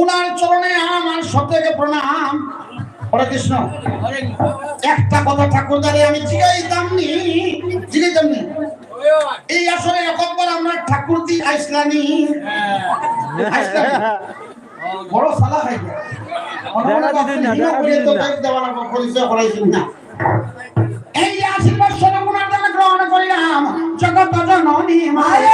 উনার চরণে আমার সব থেকে প্রণাম। হরে কৃষ্ণ। একটা কথা ঠাকুরদারে আমি জিগাইতাম নি জিগাইতাম নি এই আসলে একবার আমরা ঠাকুর দি আইসলানি আইসলানি বড় সালা খাই। এই আশীর্বাদ সরগুণার দ্বারা গ্রহণ করিলাম জগৎ জননী মায়ে।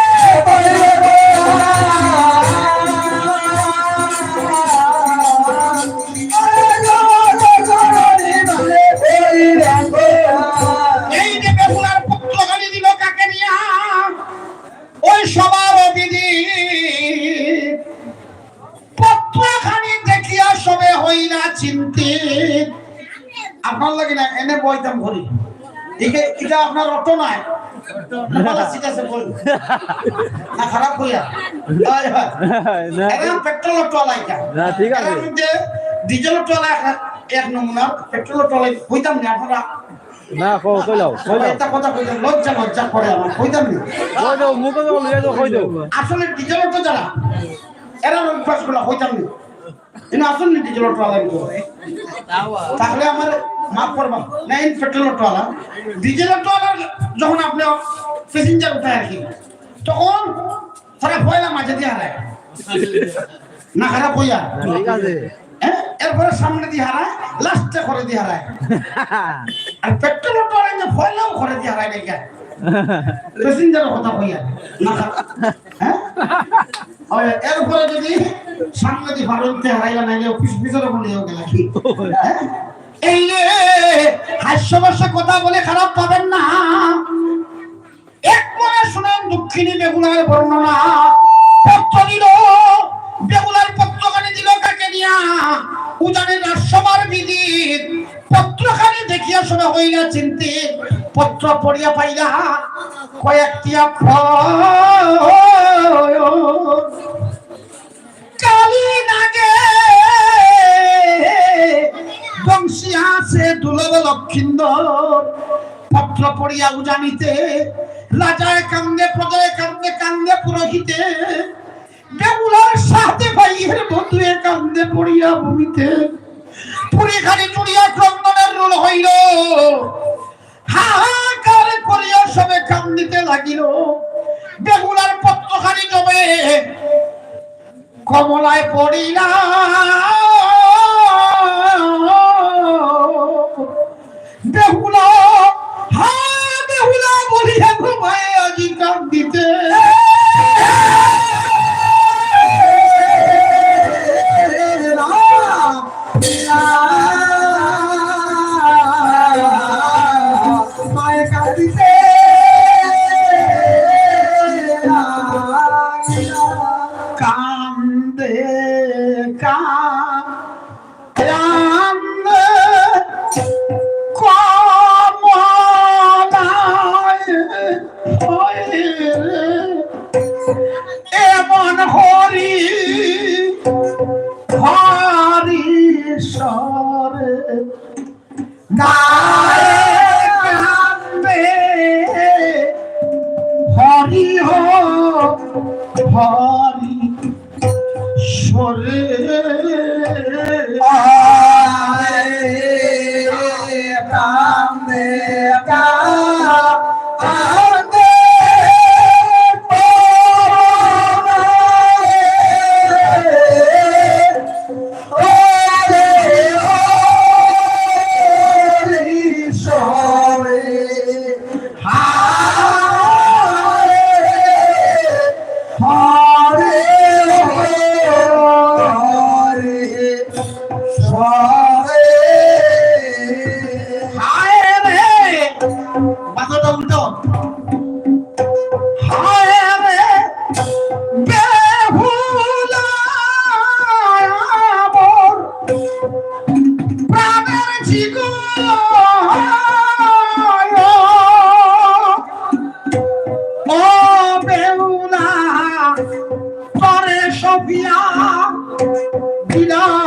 সবে হইলা চিন্তিত আপনার লাগে না এনে বইতাম ঘড়ি। একে এটা আপনার অটো নাই। না। খারাপ হইয়া। না পেট্রোল ঠিক আছে। ডিজেল এক নমুনা। পেট্রোল হইতাম না আপনারা? না কও লাও কথা কইতাম লজ্জা লজ্জা করে আমার। হইতাম না? কই দাও মুখে দাও লিয়ে দাও কই দাও আসলে ডিজেল যারা এরা অভ্যাসগুলা হইতাম না। কিন্তু আসলে ডিজেল অটো লাগবে তাহলে আমার মাফ করবা নাই পেট্রোল অটোওয়ালা। ডিজেল অটোওয়ালা যখন আপনি প্যাসেঞ্জার উঠায় আর কি তখন তারা পয়লা মাঝে দিয়ে হারায়। না খারাপ হইয়া। ঠিক আছে। হ্যাঁ এরপরে সামনে দিয়ে হারায় লাস্টে করে দিয়ে হারায়। আর পেট্রোল অটোওয়ালা যে পয়লাও করে দিয়ে হারায় নাকি প্যাসেঞ্জারের কথা হইয়া না হ্যাঁ? এরপরে যদি দিয়ে ভারতে হারাইলা নাইলে অফিস পিছনে বলে গেল হ্যাঁ? এই যে হাস্যবস্য কথা বলে খারাপ পাবেন না। এক শুনেন দক্ষিণী বেগুলার বর্ণনা। পত্র দিল বেগুলার পত্রখানি দিল কাকে নিয়া উজানে রাজসভার বিধি পত্রখানি দেখিয়া শোনা হইলা চিন্তিত। পত্র পড়িয়া পাইলা কয়েকটি কালী লক্ষিন্দর পত্র পড়িয়া উজানিতে রাজায় কান্দে প্রজায় কান্দে কান্দে পুরোহিতে সাথে ভাইয়ের বন্ধুয়ে কান্দে পড়িয়া ভূমিতে করিয়া সবে কান্দিতে লাগিল। বেগুলার কমলায় পড়িলা কান্দে কান্দে কমলায় এমন হরি সরে প্রাণের জীবন ও বেউলা তরে সফিয়া বিনা